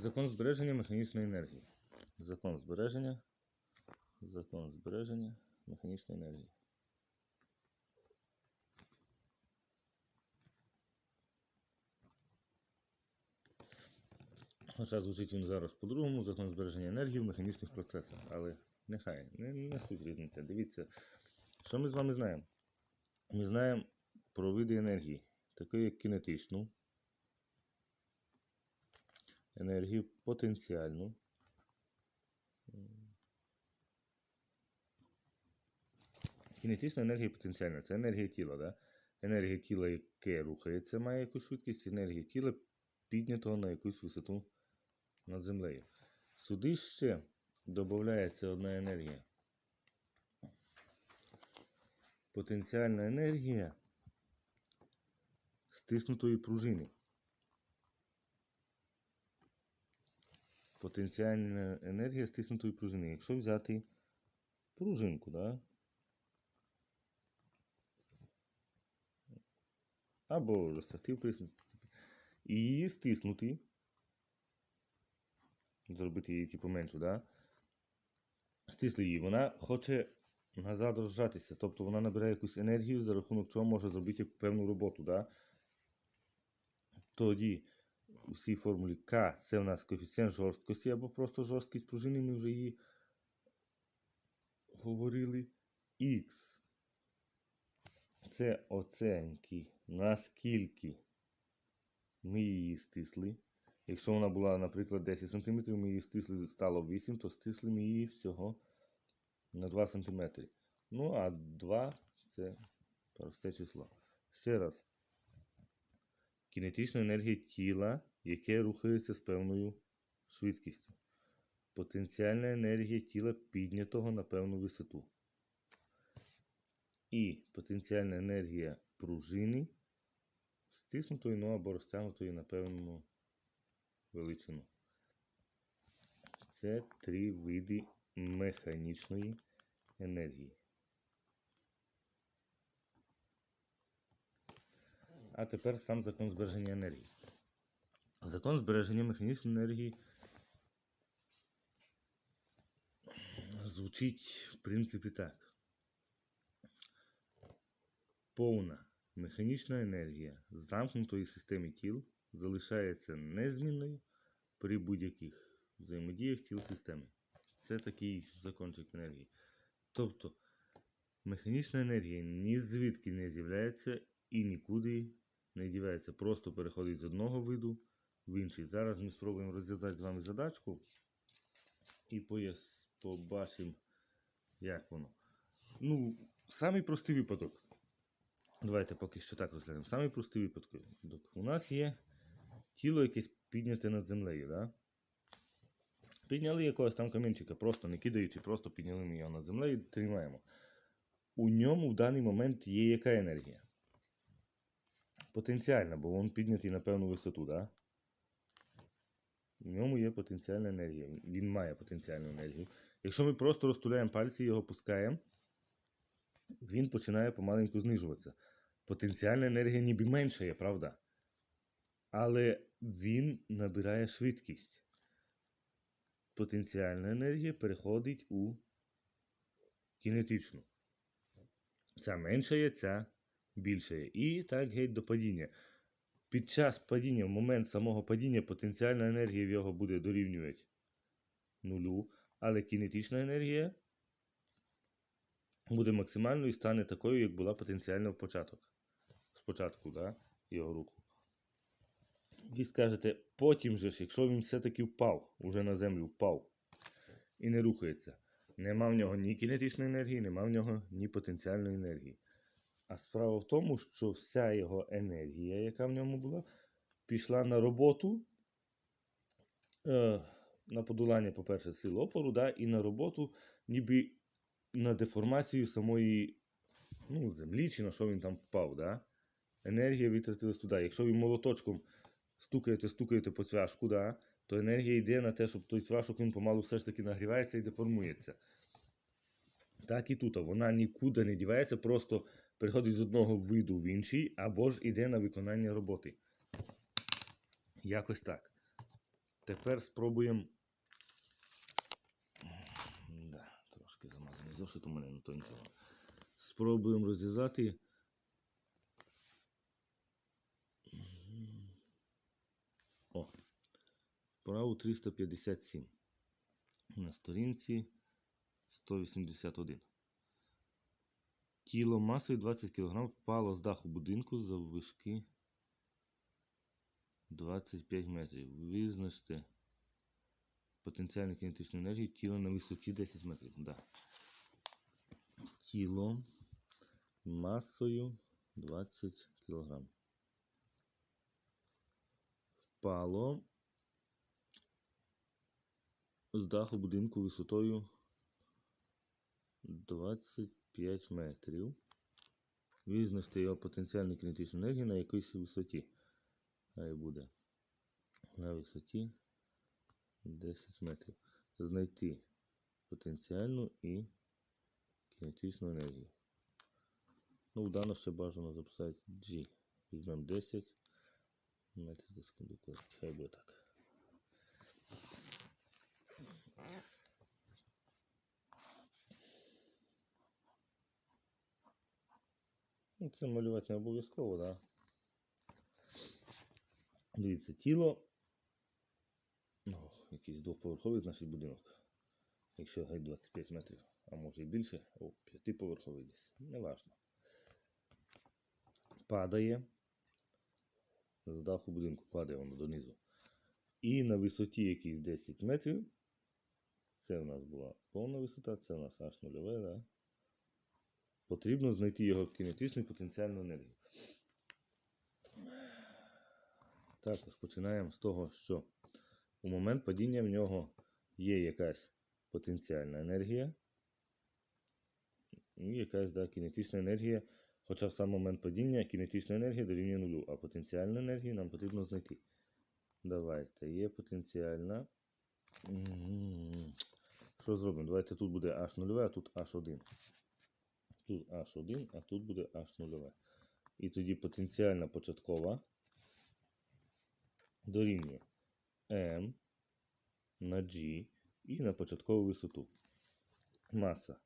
Закон збереження механічної енергії. Закон збереження. Закон збереження механічної енергії. Хоча звучить він зараз по-другому, закон збереження енергії в механічних процесах. Але нехай, не, не суть різниця. Дивіться, що ми з вами знаємо? Ми знаємо про види енергії, таку як кінетичну, енергію потенціальну. Кінетична енергія потенціальна це енергія тіла. Да? Енергія тіла, яке рухається, має якусь швидкість, енергія тіла піднятого на якусь висоту над землею. Сюди ще додається одна енергія. Потенціальна енергія стиснутої пружини. Потенціальна енергія стиснутої пружини. Якщо взяти пружинку, да? або розтягти в принципі, і її стиснути, зробити її типу меншу, да? стисли її, вона хоче назад розжатися, тобто вона набирає якусь енергію, за рахунок чого може зробити певну роботу. Да? Тоді у цій формулі К це у нас коефіцієнт жорсткості або просто жорсткість пружини, ми вже її говорили. Х це оценки, наскільки ми її стисли. Якщо вона була, наприклад, 10 см, ми її стисли, стало 8, то стисли ми її всього на 2 см. Ну, а 2 це просте число. Ще раз. Кінетична енергія тіла, яке рухається з певною швидкістю. Потенціальна енергія тіла піднятого на певну висоту. І потенціальна енергія пружини стиснутої ну, або розтягнутої на певну величину. Це три види механічної енергії. А тепер сам закон збереження енергії. Закон збереження механічної енергії звучить в принципі так. Повна механічна енергія замкнутої системи тіл залишається незмінною при будь-яких взаємодіях тіл системи. Це такий закончик енергії. Тобто механічна енергія ні звідки не з'являється і нікуди не дівається. Просто переходить з одного виду в інший. Зараз ми спробуємо розв'язати з вами задачку і побачимо, як воно. Ну, самий простий випадок. Давайте поки що так розглянемо. Самий простий випадок. У нас є тіло якесь підняте над землею. Да? Підняли якогось там камінчика, просто не кидаючи, просто підняли ми його над землею і тримаємо. У ньому в даний момент є яка енергія? Потенціальна, бо він піднятий на певну висоту, да? В ньому є потенціальна енергія. Він має потенціальну енергію. Якщо ми просто розтуляємо пальці і його пускаємо, він починає помаленьку знижуватися. Потенціальна енергія ніби меншає, правда? Але він набирає швидкість. Потенціальна енергія переходить у кінетичну. Ця меншає, ця більшає. І так геть до падіння. Під час падіння, в момент самого падіння, потенціальна енергія в його буде дорівнювати нулю, але кінетична енергія буде максимальною і стане такою, як була потенціальна в початок. Спочатку, да, його руху. Ви скажете, потім же ж, якщо він все-таки впав, уже на землю впав і не рухається, нема в нього ні кінетичної енергії, нема в нього ні потенціальної енергії. А справа в тому, що вся його енергія, яка в ньому була, пішла на роботу, е, на подолання, по-перше, сил опору, да, і на роботу, ніби на деформацію самої ну, землі, чи на що він там впав. Да? Енергія витратилась туди. Якщо ви молоточком стукаєте, стукаєте по цвяшку, да, то енергія йде на те, щоб той цвяшок він помалу все ж таки нагрівається і деформується. Так і тут. Вона нікуди не дівається, просто переходить з одного виду в інший, або ж іде на виконання роботи. Якось так. Тепер спробуємо. Да, трошки замазаний зошит у мене, ну то нічого. Спробуємо розв'язати. О, вправу 357. На сторінці 181. Тіло масою 20 кг впало з даху будинку за вишки 25 метрів. Визначте потенціальну кінетичну енергію тіла на висоті 10 метрів. Да. Тіло масою 20 кг. Впало з даху будинку висотою 25 метрів. Визначте його потенціальну кінетичну енергію на якійсь висоті. Хай буде на висоті 10 метрів. Знайти потенціальну і кінетичну енергію. Ну, вдано ще бажано записати G. Візьмемо 10 метрів за секунду. Хай буде так. Це малювати не обов'язково, так. Дивіться, тіло. Ну, якийсь двоповерховий, значить будинок. Якщо геть 25 метрів, а може і більше, о, п'ятиповерховий десь. Неважно. Падає. З даху будинку падає воно донизу. І на висоті якісь 10 метрів. Це у нас була повна висота, це у нас аж нульове, да? Потрібно знайти його кінетичну і потенціальну енергію. Також починаємо з того, що у момент падіння в нього є якась потенціальна енергія і якась да, кінетична енергія. Хоча в сам момент падіння кінетична енергія дорівнює нулю, а потенціальну енергію нам потрібно знайти. Давайте, є потенціальна. Що зробимо? Давайте тут буде H0, а тут H1. Тут H1, а тут буде H0. І тоді потенціальна початкова дорівнює M на G і на початкову висоту. Маса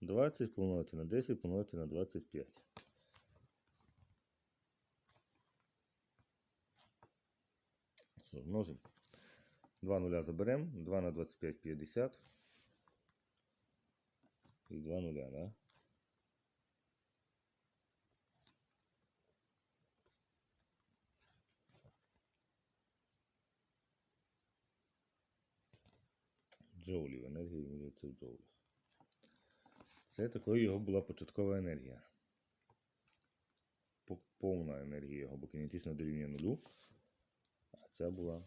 20 помножити на 10 помножити на 25. Що, множимо? 2 нуля заберемо, 2 на 25 50. І 2 нуля, да? Джоулів. Енергія вимірюється в джоулях. Це такою його була початкова енергія. По- Повна енергія його, бо кінетична дорівнює нулю. А ця була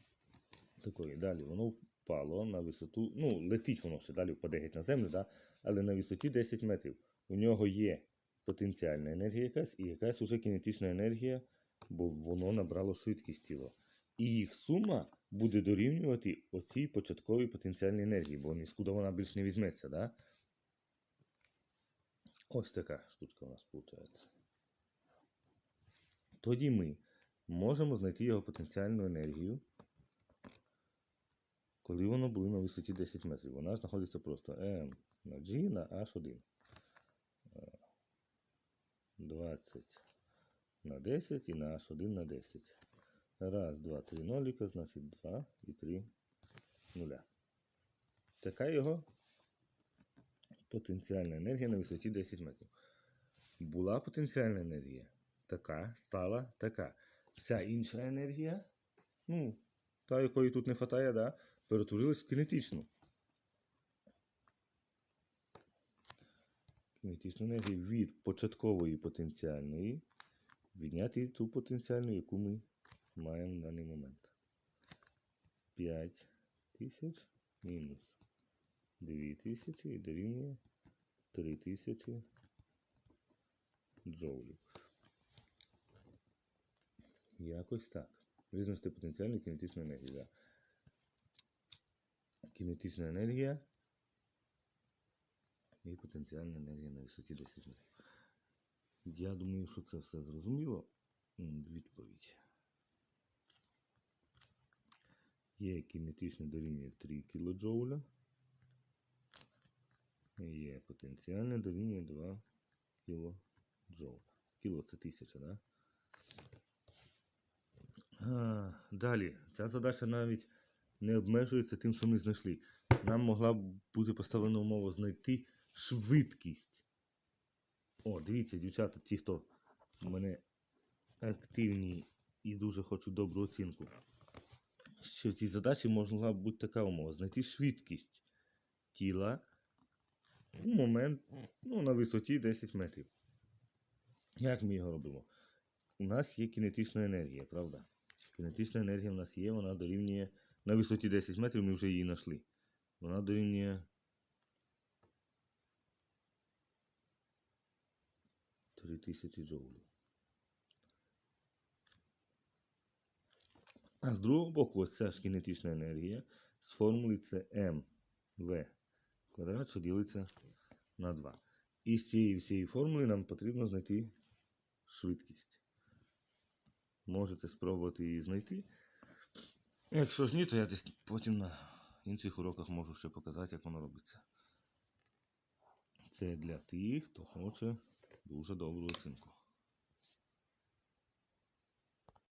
такою. Далі воно впало на висоту. Ну, летить воно ще далі впаде геть на землю, да? але на висоті 10 метрів. У нього є потенціальна енергія якась і якась уже кінетична енергія, бо воно набрало швидкість тіла. І їх сума буде дорівнювати оцій початковій потенціальній енергії, бо нікуди вона більш не візьметься. Да? Ось така штучка у нас виходить. Тоді ми можемо знайти його потенціальну енергію, коли воно було на висоті 10 метрів. Вона знаходиться просто M на G на H1. Е, 20 на 10 і на H1 на 10. Раз, два, три ноліка, значить 2 і 3 нуля. Така його потенціальна енергія на висоті 10 метрів. Була потенціальна енергія. Така, стала така. Вся інша енергія, ну, та, якої тут не вистачає, да, перетворилась в кінетичну. Кінетичну енергію від початкової потенціальної відняти ту потенціальну, яку ми маємо в даний момент. 5 тисяч мінус 2 тисячі і дорівнює 3 тисячі джоулів. Якось так. Визначте потенціальну кінетичну енергію. Кінетична енергія і потенціальна енергія на висоті 10 метрів. Я думаю, що це все зрозуміло. Відповідь. Є кінетичне дорівнює 3 кДж. Є потенціальне дорівнює 2 кДж. Кіло це тисяча, да? А, далі, ця задача навіть не обмежується тим, що ми знайшли. Нам могла б бути поставлена умова знайти швидкість. О, дивіться, дівчата, ті, хто у мене активні і дуже хочуть добру оцінку. Що в цій задачі могла бути така умова: знайти швидкість тіла у момент ну, на висоті 10 метрів. Як ми його робимо? У нас є кінетична енергія, правда? Кінетична енергія в нас є, вона дорівнює на висоті 10 метрів, ми вже її знайшли. Вона дорівнює 3000 джоулів. А з другого боку, ось ця ж кінетична енергія з формули це МВ квадрат, що ділиться на 2. І з цієї всієї формули нам потрібно знайти швидкість. Можете спробувати її знайти. Якщо ж ні, то я десь потім на інших уроках можу ще показати, як воно робиться. Це для тих, хто хоче дуже добру оцінку.